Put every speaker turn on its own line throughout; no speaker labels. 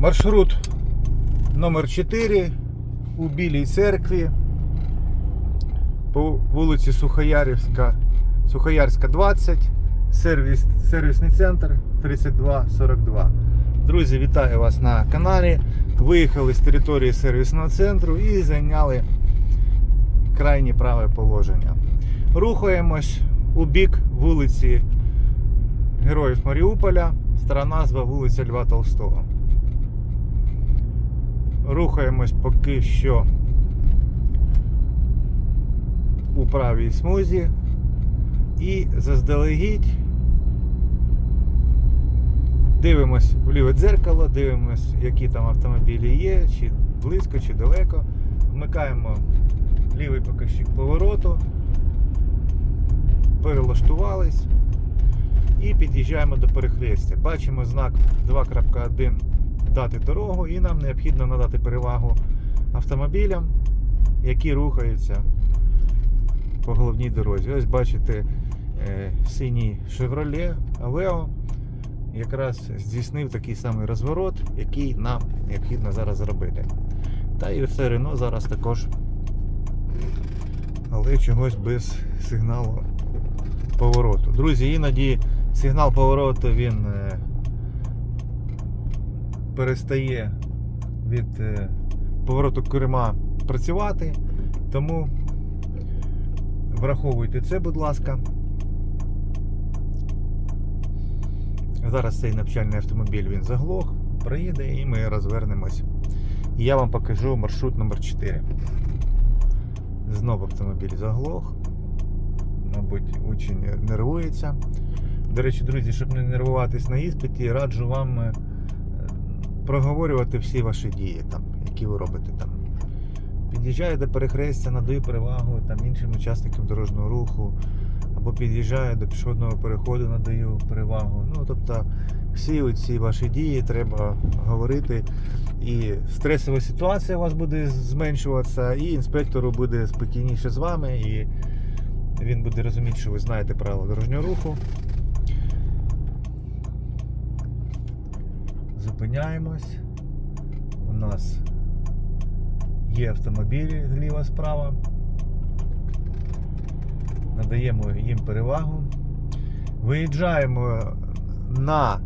Маршрут номер 4 у Білій церкві по вулиці Сухоярівська, Сухоярська 20, сервіс, сервісний центр 3242. Друзі, вітаю вас на каналі. Виїхали з території сервісного центру і зайняли крайнє праве положення. Рухаємось у бік вулиці Героїв Маріуполя, стара назва вулиця Льва Толстого. Рухаємось поки що у правій смузі і заздалегідь дивимось в ліве дзеркало, дивимось, які там автомобілі є, чи близько, чи далеко. Вмикаємо лівий показчик повороту, перелаштувались і під'їжджаємо до перехрестя. Бачимо знак 2.1 дати дорогу і нам необхідно надати перевагу автомобілям, які рухаються по головній дорозі. Ось бачите е, синій Chevrolet Aveo якраз здійснив такий самий розворот, який нам необхідно зараз зробити. Та і все Renault зараз також, але чогось без сигналу повороту. Друзі, іноді сигнал повороту він е, перестає від е, повороту керма працювати, тому враховуйте це, будь ласка. Зараз цей навчальний автомобіль він заглох, проїде і ми розвернемось. І я вам покажу маршрут номер 4 Знову автомобіль заглох. Мабуть, учень нервується. До речі, друзі, щоб не нервуватись на іспиті, раджу вам е, проговорювати всі ваші дії, там, які ви робите там. Під'їжджаю до перехрестя, надаю перевагу там, іншим учасникам дорожнього руху, або під'їжджаю до пішохідного переходу, надаю перевагу. Ну, тобто, всі ці ваші дії треба говорити. І стресова ситуація у вас буде зменшуватися, і інспектору буде спокійніше з вами, і він буде розуміти, що ви знаєте правила дорожнього руху. Зупиняємось. У нас є автомобілі зліва справа. Надаємо їм перевагу. Виїжджаємо на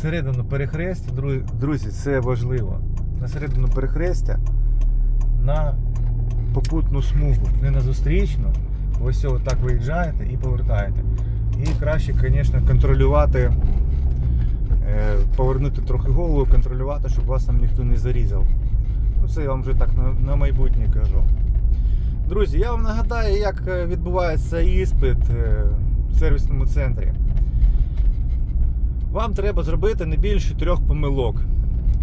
середину перехрестя. Друзі, це важливо. На середину перехрестя на попутну смугу, не на зустрічну. Ось так виїжджаєте і повертаєте. І краще, звісно, контролювати, повернути трохи голову, контролювати, щоб вас там ніхто не зарізав. Ну, це я вам вже так на, на майбутнє кажу. Друзі, я вам нагадаю, як е, відбувається іспит е, в сервісному центрі. Вам треба зробити не більше трьох помилок.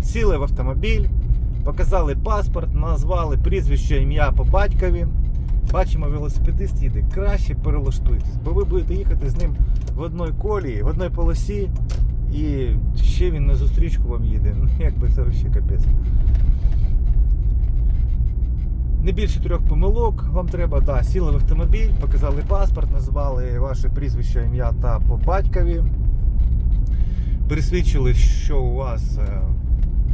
Сіли в автомобіль, показали паспорт, назвали прізвище, ім'я по батькові. Бачимо, велосипедист їде. Краще перелаштуйтесь, бо ви будете їхати з ним в одній колії, в одній полосі, і ще він на зустрічку вам їде. Ну, якби це взагалі капець. Не більше трьох помилок вам треба, да, сіли в автомобіль, показали паспорт, назвали ваше прізвище, ім'я та по батькові. Пересвідчили, що у вас е,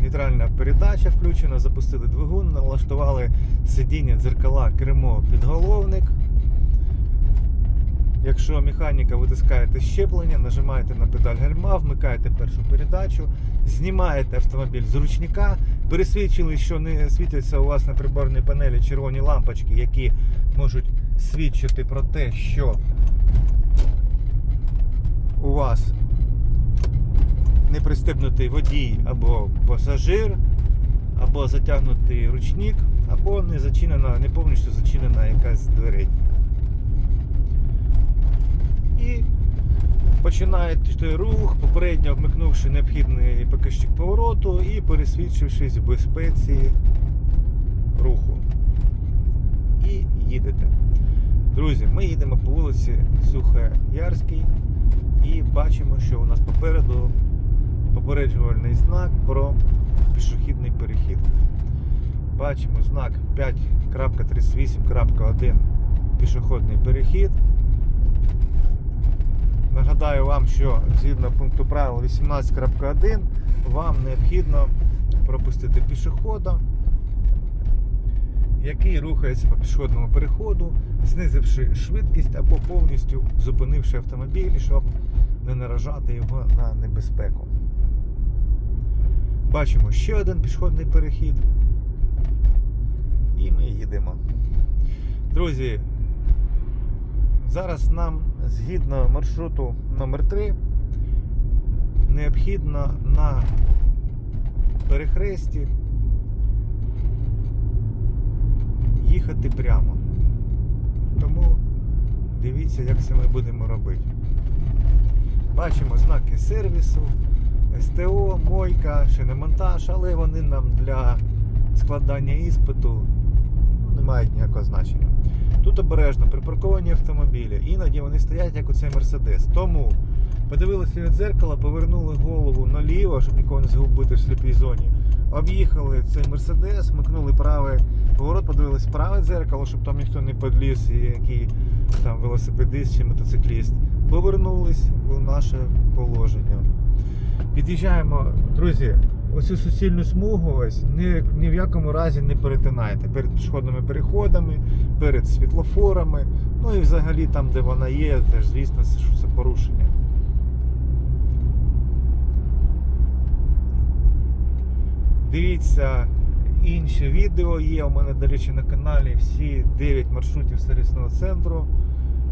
нейтральна передача включена, запустили двигун, налаштували сидіння, дзеркала, кермо, підголовник. Якщо механіка витискаєте щеплення, нажимаєте на педаль гальма, вмикаєте першу передачу, знімаєте автомобіль з ручника, пересвідчили, що не світяться у вас на приборній панелі червоні лампочки, які можуть свідчити про те, що у вас не пристебнутий водій або пасажир, або затягнутий ручник, або не зачинена, не повністю зачинена якась дверей. І починаєте рух, попередньо вмикнувши необхідний показчик повороту і пересвідчившись в безпеці руху. І їдете. Друзі, ми їдемо по вулиці Сухоярській і бачимо, що у нас попереду попереджувальний знак про пішохідний перехід. Бачимо знак 5.38.1 пішохідний перехід. Нагадаю вам, що згідно пункту правил 18.1 вам необхідно пропустити пішохода, який рухається по пішохідному переходу, знизивши швидкість або повністю зупинивши автомобіль, щоб не наражати його на небезпеку. Бачимо ще один пішохідний перехід. І ми їдемо. Друзі, зараз нам згідно маршруту номер 3 необхідно на перехресті їхати прямо. Тому дивіться, як це ми будемо робити. Бачимо знаки сервісу, СТО, мойка, шиномонтаж, але вони нам для складання іспиту ну, не мають ніякого значення. Тут обережно припарковані автомобілі, іноді вони стоять як оцей Мерседес. Тому подивилися від дзеркала, повернули голову наліво, щоб нікого не загубити в сліпій зоні. Об'їхали цей Мерседес, микнули правий поворот, подивились праве дзеркало, щоб там ніхто не подліз, і який там велосипедист чи мотоцикліст. Повернулись у наше положення. Під'їжджаємо, друзі, оцю суцільну смугу ось ні, ні в якому разі не перетинайте перед пішохідними переходами, перед світлофорами. Ну і взагалі там, де вона є, теж звісно, що це порушення. Дивіться інші відео є у мене, до речі, на каналі всі 9 маршрутів сервісного центру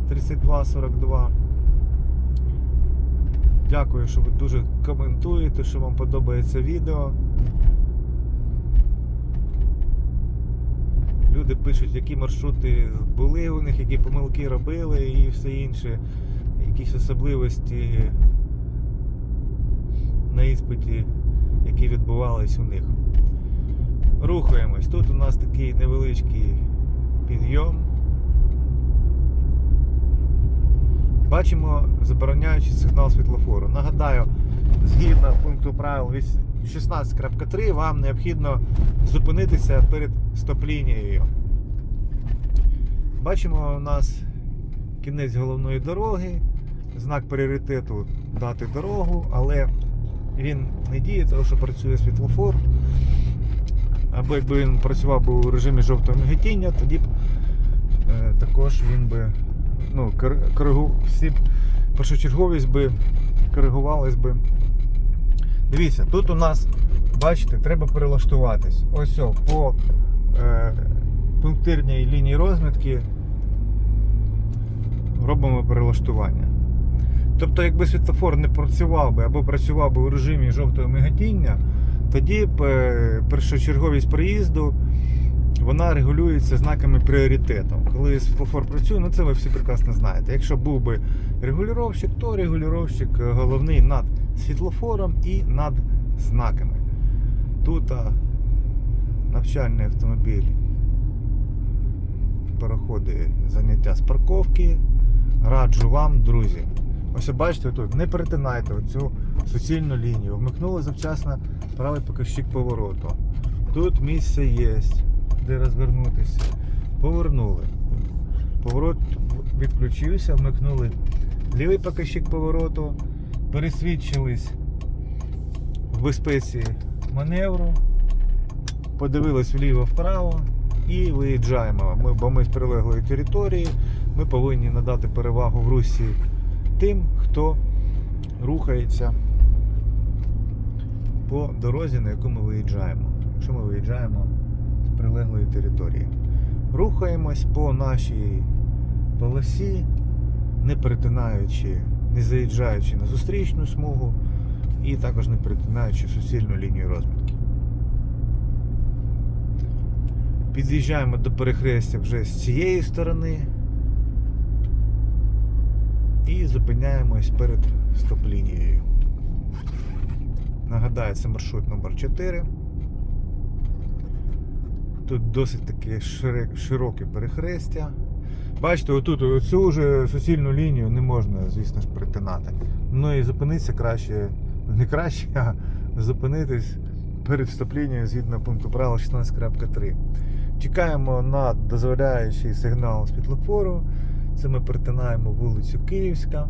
3242. Дякую, що ви дуже коментуєте, що вам подобається відео. Люди пишуть, які маршрути були у них, які помилки робили і все інше, якісь особливості на іспиті, які відбувались у них. Рухаємось. Тут у нас такий невеличкий підйом. Бачимо забороняючий сигнал світлофору. Нагадаю, згідно пункту правил 16.3 вам необхідно зупинитися перед стоп-лінією. Бачимо у нас кінець головної дороги, знак пріоритету дати дорогу, але він не діє, тому що працює світлофор. Або якби він працював би у режимі жовтого міготіння, тоді б е, також він би ну, коригу, всі першочерговість би коригувались би. Дивіться, тут у нас, бачите, треба перелаштуватись. Ось о, по е, пунктирній лінії розмітки робимо перелаштування. Тобто, якби світлофор не працював би або працював би у режимі жовтого миготіння, тоді б е, першочерговість проїзду вона регулюється знаками пріоритету. Коли світлофор працює, ну це ви всі прекрасно знаєте. Якщо був би регулювальщик, то регулювальщик е, головний над світлофором і над знаками. Тут а, навчальний автомобіль переходить заняття з парковки. Раджу вам, друзі. Ось бачите тут, не перетинайте оцю суцільну лінію. Вмикнули завчасно правий показчик повороту. Тут місце є, де розвернутися. Повернули. Поворот відключився, вмикнули лівий показчик повороту, пересвідчились в безпеці маневру, подивились вліво-вправо і виїжджаємо. Ми, бо ми з прилеглої території, ми повинні надати перевагу в русі тим, хто рухається по дорозі, на яку ми виїжджаємо. Якщо ми виїжджаємо прилеглої території. Рухаємось по нашій полосі, не перетинаючи, не заїжджаючи на зустрічну смугу і також не перетинаючи суцільну лінію розмітки. Під'їжджаємо до перехрестя вже з цієї сторони і зупиняємось перед стоп-лінією. Нагадаю, це маршрут номер 4 Тут досить таке широке перехрестя. Бачите, отут оцю вже суцільну лінію не можна, звісно ж, перетинати. Ну і зупинитися краще, не краще, а зупинитись перед стоп-лінією згідно пункту правил 16.3. Чекаємо на дозволяючий сигнал світлофору. Це ми перетинаємо вулицю Київська.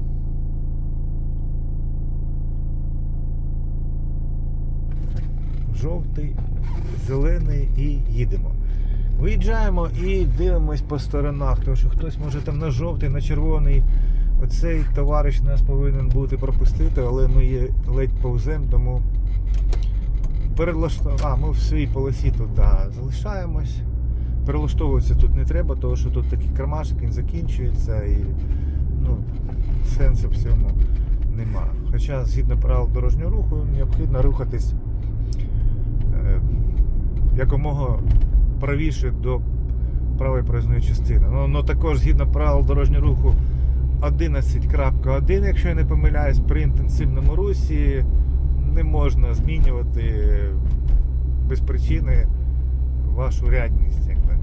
Жовтий, зелений і їдемо. Виїжджаємо і дивимось по сторонах, тому що хтось може там на жовтий, на червоний. Оцей товариш нас повинен бути пропустити, але ми є ледь повзем, тому перелаштов... А, ми в своїй полосі тут залишаємось. Перелаштовуватися тут не треба, тому що тут такий кармашок, він закінчується і ну, сенсу в цьому нема. Хоча згідно правил дорожнього руху необхідно рухатись якомога правіше до правої проїзної частини. Ну, ну також згідно правил дорожнього руху 11.1, якщо я не помиляюсь, при інтенсивному русі не можна змінювати без причини вашу рядність. Якби.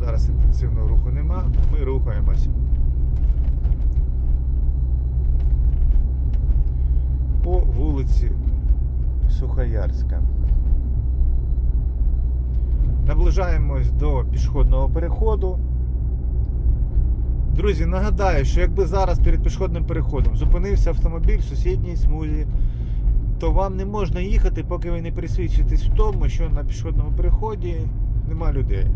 Зараз інтенсивного руху нема, ми рухаємось. По вулиці Сухоярська. Наближаємось до пішохідного переходу. Друзі, нагадаю, що якби зараз перед пішохідним переходом зупинився автомобіль в сусідній смузі, то вам не можна їхати, поки ви не пересвідчитесь в тому, що на пішохідному переході нема людей.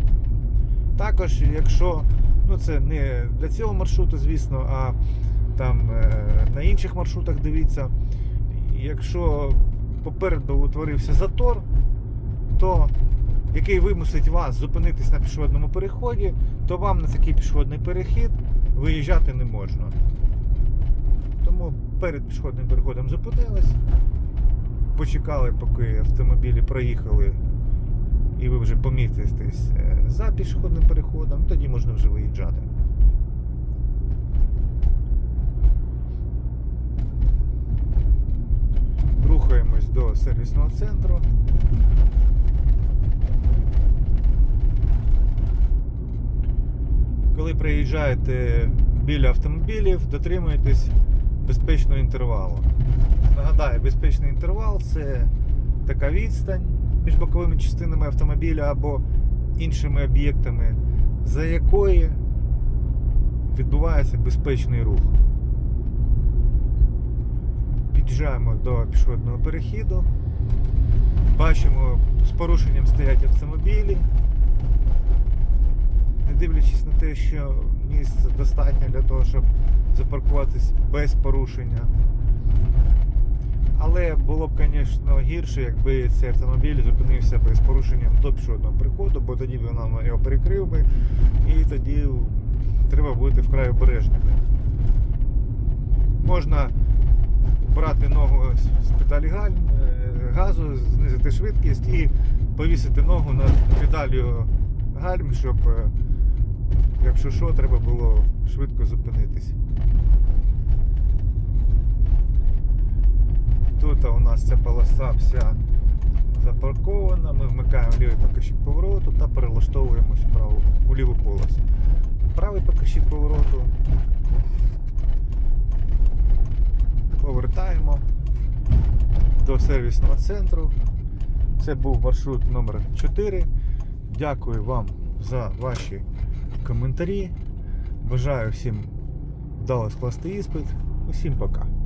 Також, якщо ну це не для цього маршруту, звісно, а там е, на інших маршрутах дивіться, якщо попереду утворився затор, то який вимусить вас зупинитись на пішохідному переході, то вам на такий пішохідний перехід виїжджати не можна. Тому перед пішохідним переходом зупинились, почекали, поки автомобілі проїхали, і ви вже поміститесь е, за пішохідним переходом, тоді можна вже виїжджати. Рухаємось до сервісного центру. Коли приїжджаєте біля автомобілів, дотримуйтесь безпечного інтервалу. Нагадаю, безпечний інтервал це така відстань між боковими частинами автомобіля або іншими об'єктами, за якої відбувається безпечний рух. Під'їжджаємо до пішохідного перехіду. Бачимо, з порушенням стоять автомобілі. Дивлячись на те, що місце достатньо для того, щоб запаркуватись без порушення. Але було б, звісно, гірше, якби цей автомобіль зупинився без порушенням до пішохідного переходу, бо тоді б нам його перекрив би, і тоді треба бути вкрай обережними. Можна брати ногу з педалі е, газу, знизити швидкість і повісити ногу над педалю гальм, щоб, е, якщо що, треба було швидко зупинитись. Тут у нас ця полоса вся запаркована, ми вмикаємо лівий покажчик повороту та перелаштовуємось праву, у ліву полосу. Правий покажчик повороту повертаємо до сервісного центру. Це був маршрут номер 4. Дякую вам за ваші коментарі. Бажаю всім вдало скласти іспит. Усім пока.